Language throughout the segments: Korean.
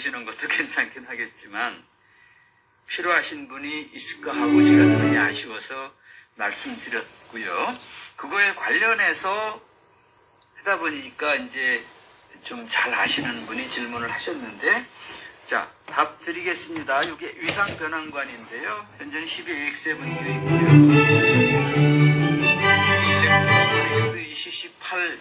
들으시는 것도 괜찮긴 하겠지만 필요하신 분이 있을까 하고 제가 들으니 아쉬워서 말씀드렸고요. 그거에 관련해서 하다 보니까 이제 좀 잘 아시는 분이 질문을 하셨는데 자, 답 드리겠습니다. 이게 위상 변환관인데요. 현재는 12AX에 분되어 있고요. 일렉트로닉스 ECC8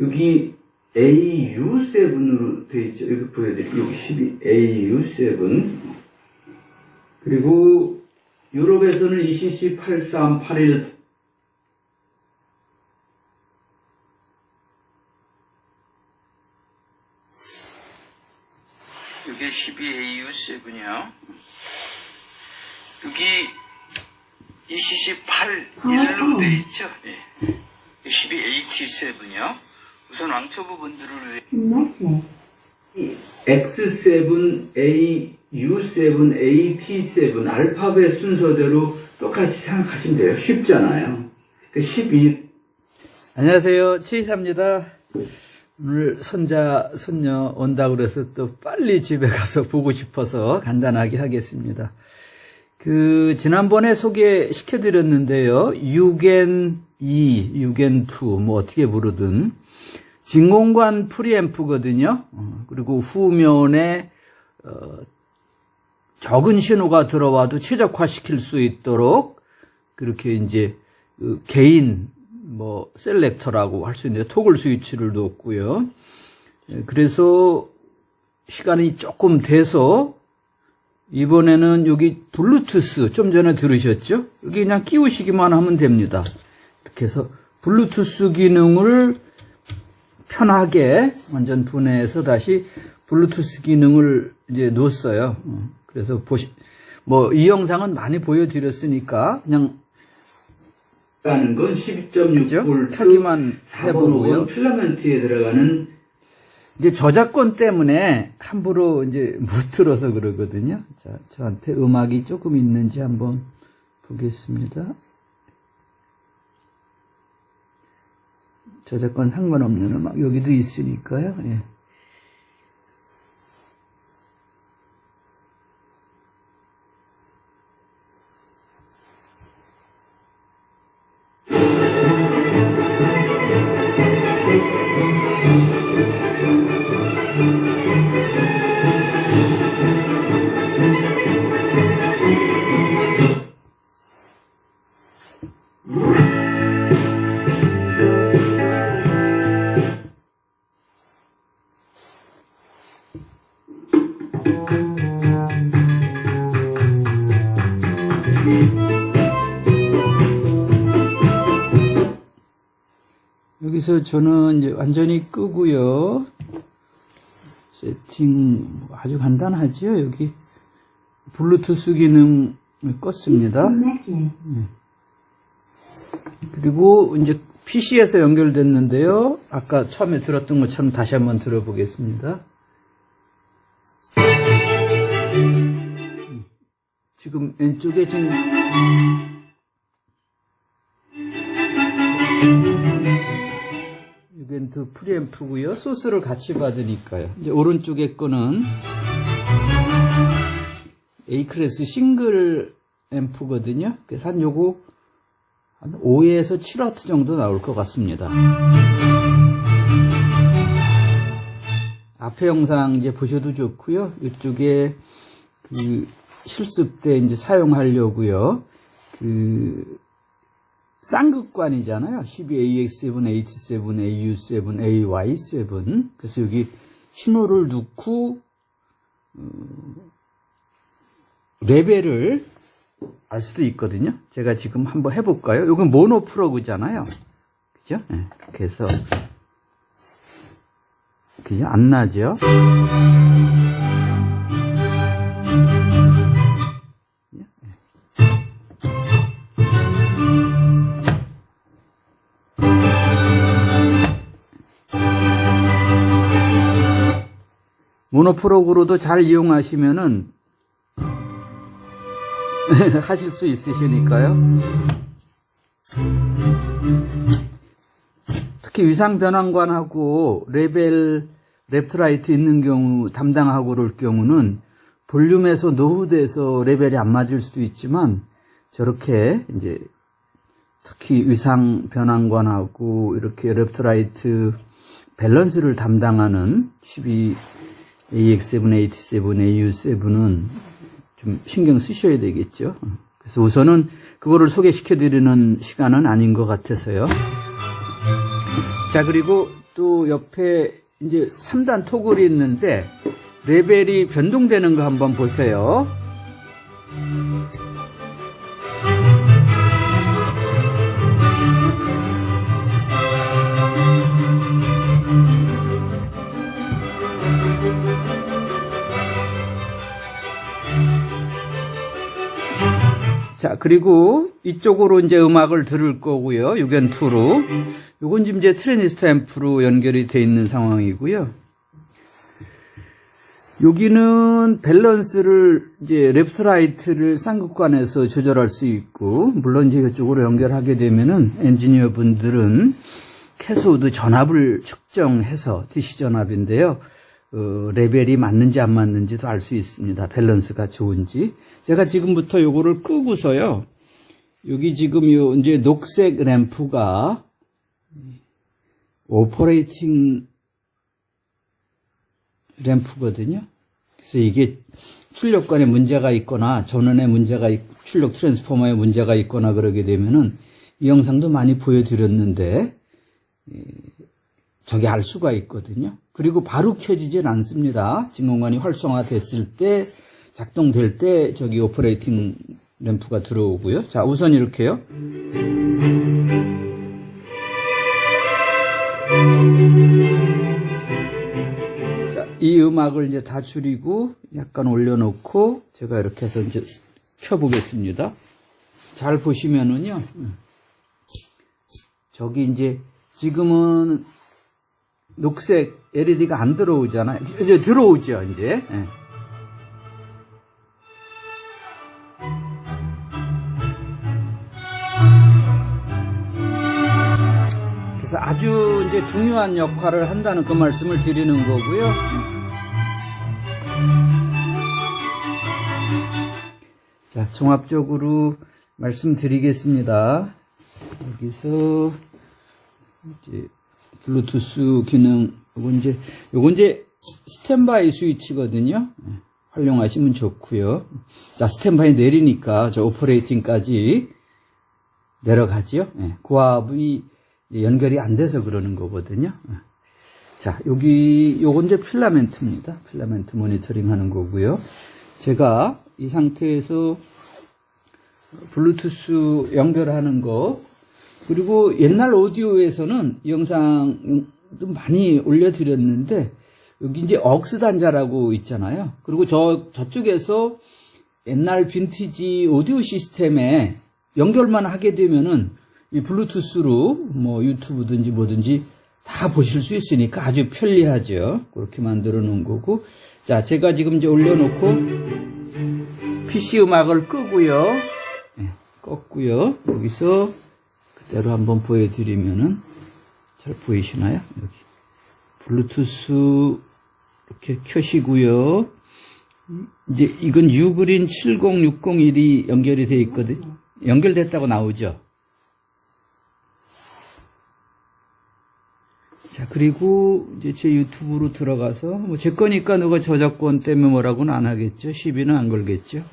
여기 AU7으로 되어 있죠. 여기 보여드릴게요. 여기 12 AU7. 그리고 유럽에서는 ECC 8381 이게 12AU7이요. 여기 ECC 81로 돼 있죠. 예. 12AT7이요. 우선 왕초 부분들을 위해 X7, AU7, AT7 알파벳 순서대로 똑같이 생각하시면 돼요. 쉽잖아요. 그 12. 안녕하세요. 치이사입니다. 오늘 손자, 손녀 온다고 그래서 또 빨리 집에 가서 보고 싶어서 간단하게 하겠습니다. 그, 지난번에 소개시켜드렸는데요. 6N 2, 6N 2, 뭐 어떻게 부르든. 진공관 프리앰프거든요. 어, 그리고 후면에, 어, 적은 신호가 들어와도 최적화시킬 수 있도록 그렇게 이제 그 개인 뭐 셀렉터라고 할 수 있는데 토글 스위치를 뒀고요. 예, 그래서 시간이 조금 돼서 이번에는 여기 블루투스 좀 전에 들으셨죠? 여기 그냥 끼우시기만 하면 됩니다. 이렇게 해서 블루투스 기능을 편하게 완전 분해해서 다시 블루투스 기능을 이제 놓았어요. 어, 그래서 보시 뭐 이 영상은 많이 보여드렸으니까 그냥 라는 건 12.6V 켜기만 4번 해보고요. 5번 필라멘트에 들어가는 이제 저작권 때문에 함부로 이제 못 들어서 그러거든요. 자, 저한테 음악이 조금 있는지 한번 보겠습니다. 저작권 상관없는 음악 여기도 있으니까요. 예. 여기서 저는 이제 완전히 끄고요. 세팅 뭐 아주 간단하죠. 여기 블루투스 기능 껐습니다. 그리고 이제 PC에서 연결됐는데요. 아까 처음에 들었던 것처럼 다시 한번 들어보겠습니다. 지금 왼쪽에 지금 이벤트 프리앰프고요. 소스를 같이 받으니까요. 이제 오른쪽에 거는 A 클래스 싱글 앰프거든요. 그래서 한 요거 한 5에서 7와트 정도 나올 것 같습니다. 앞에 영상 이제 보셔도 좋고요. 이쪽에 그 실습 때 이제 사용하려고요. 그 쌍극관이잖아요. 12AX7, AT7, AU7, AY7. 그래서 여기 신호를 넣고 어, 레벨을 알 수도 있거든요. 제가 지금 한번 해볼까요? 이건 모노 프로그잖아요. 그죠? 네, 해서 그죠? 안 나죠? 모노 프로그로도 잘 이용하시면은 하실 수 있으시니까요. 특히 위상 변환관하고 레벨 랩트라이트 있는 경우 담당하고 그럴 경우는 볼륨에서 노후돼서 레벨이 안 맞을 수도 있지만 저렇게 이제 특히 위상 변환관하고 이렇게 랩트라이트 밸런스를 담당하는 12 AX7, AT7, AU7은 좀 신경 쓰셔야 되겠죠. 그래서 우선은 그거를 소개시켜 드리는 시간은 아닌 것 같아서요. 자, 그리고 또 옆에 이제 3단 토글이 있는데 레벨이 변동되는 거 한번 보세요. 자, 그리고 이쪽으로 이제 음악을 들을 거고요. 6N2로. 요건 지금 이제 트랜지스터 앰프로 연결이 돼 있는 상황이고요. 여기는 밸런스를 이제 레프트 라이트를 쌍극관에서 조절할 수 있고 물론 이제 이쪽으로 연결하게 되면은 엔지니어 분들은 캐소드 전압을 측정해서 DC 전압인데요. 어, 레벨이 맞는지 안 맞는지도 알 수 있습니다. 밸런스가 좋은지. 제가 지금부터 요거를 끄고서요. 여기 지금 요 이제 녹색 램프가 오퍼레이팅 램프거든요. 그래서 이게 출력관에 문제가 있거나 전원에 문제가 있, 출력 트랜스포머에 문제가 있거나 그러게 되면은 이 영상도 많이 보여드렸는데 예, 저게 알 수가 있거든요. 그리고 바로 켜지질 않습니다. 진공관이 활성화됐을 때 작동될 때 저기 오퍼레이팅 램프가 들어오고요. 자, 우선 이렇게요. 자, 이 음악을 이제 다 줄이고 약간 올려놓고 제가 이렇게 해서 이제 켜보겠습니다. 잘 보시면은요. 음. 저기 이제 지금은 녹색 LED가 안 들어오잖아요. 이제 들어오죠, 이제. 예. 그래서 아주 이제 중요한 역할을 한다는 그 말씀을 드리는 거고요. 자, 종합적으로 말씀드리겠습니다. 여기서 이제 블루투스 기능 요건 이제 요건 이제 스탠바이 스위치거든요. 예, 활용하시면 좋고요. 자, 스탠바이 내리니까 저 오퍼레이팅까지 내려가지요. 예, 고압이 연결이 안 돼서 그러는 거거든요. 예. 자, 여기 요건 이제 필라멘트입니다. 필라멘트 모니터링 하는 거고요. 제가 이 상태에서 블루투스 연결하는 거 그리고 옛날 오디오에서는 영상도 많이 올려드렸는데 여기 이제 억스 단자라고 있잖아요. 그리고 저 저쪽에서 옛날 빈티지 오디오 시스템에 연결만 하게 되면은 이 블루투스로 뭐 유튜브든지 뭐든지 다 보실 수 있으니까 아주 편리하죠. 그렇게 만들어 놓은 거고. 자, 제가 지금 이제 올려놓고 PC 음악을 끄고요. 네, 껐고요. 여기서 그 대로 한번 보여드리면은 잘 보이시나요? 여기 블루투스 이렇게 켜시고요. 이제 이건 유그린 70601이 연결이 돼 있거든요. 연결됐다고 나오죠. 자, 그리고 이제 제 유튜브로 들어가서 뭐 제 거니까 누가 저작권 때문에 뭐라고는 안 하겠죠. 시비는 안 걸겠죠.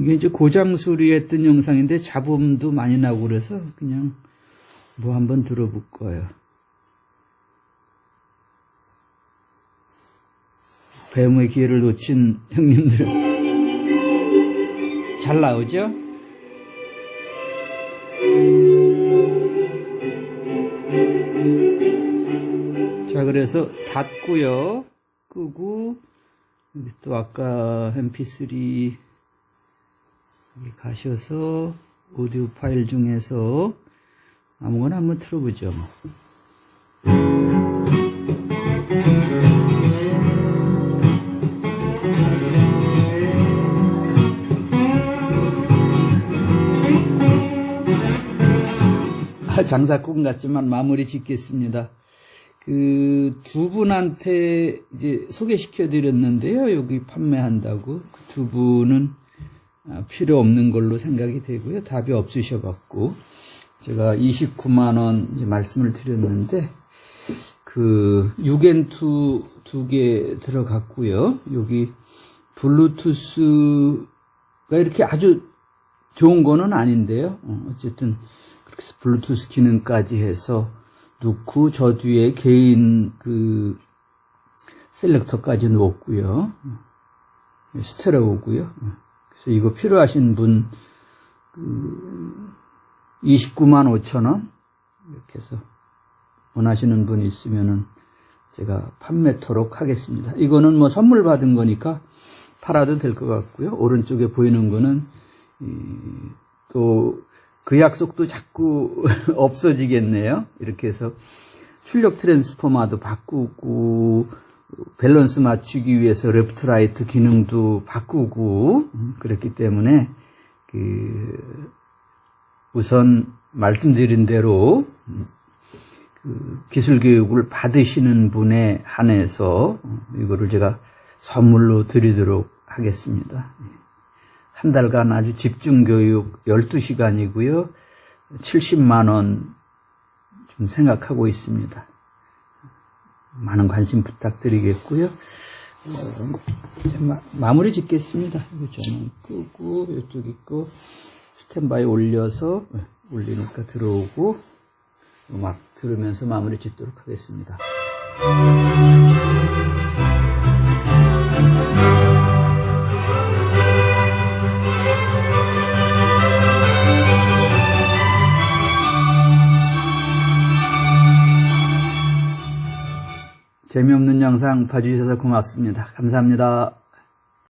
이게 이제 고장 수리했던 영상인데 잡음도 많이 나고 그래서 그냥 뭐 한번 들어볼 거예요. 배움의 기회를 놓친 형님들 잘 나오죠? 자 그래서 닫고요 끄고 또 아까 mp3 여기 가셔서 오디오 파일 중에서 아무거나 한번 틀어보죠. 뭐. 아, 장사꾼 같지만 마무리 짓겠습니다. 그 두 분한테 이제 소개시켜 드렸는데요. 여기 판매한다고. 그 두 분은 아, 필요 없는 걸로 생각이 되고요. 답이 없으셔갖고 제가 29만 원 말씀을 드렸는데 그 6엔2 두개 들어갔고요. 여기 블루투스가 이렇게 아주 좋은 거는 아닌데요. 어, 어쨌든 그렇게 해서 블루투스 기능까지 해서 넣고 저 뒤에 개인 그 셀렉터까지 놓았고요. 스테레오고요. 그래서 이거 필요하신 분, 그 29만 5천 원 이렇게 해서 원하시는 분 있으면은 제가 판매토록 하겠습니다. 이거는 뭐 선물 받은 거니까 팔아도 될 것 같고요. 오른쪽에 보이는 거는 또 그 약속도 자꾸 없어지겠네요. 이렇게 해서 출력 트랜스포머도 바꾸고 밸런스 맞추기 위해서 레프트 라이트 기능도 바꾸고 음, 그렇기 때문에 그 우선 말씀드린 대로 음, 그 기술 교육을 받으시는 분에 한해서 어, 이거를 제가 선물로 드리도록 하겠습니다. 한 달간 아주 집중 교육 12시간이고요. 70만 원 좀 생각하고 있습니다. 많은 관심 부탁드리겠고요. 어, 마, 마무리 짓겠습니다. 저는 끄고 이쪽 있고 스탠바이 올려서 네, 올리니까 들어오고 음악 들으면서 마무리 짓도록 하겠습니다. 재미없는 영상 봐주셔서 고맙습니다. 감사합니다.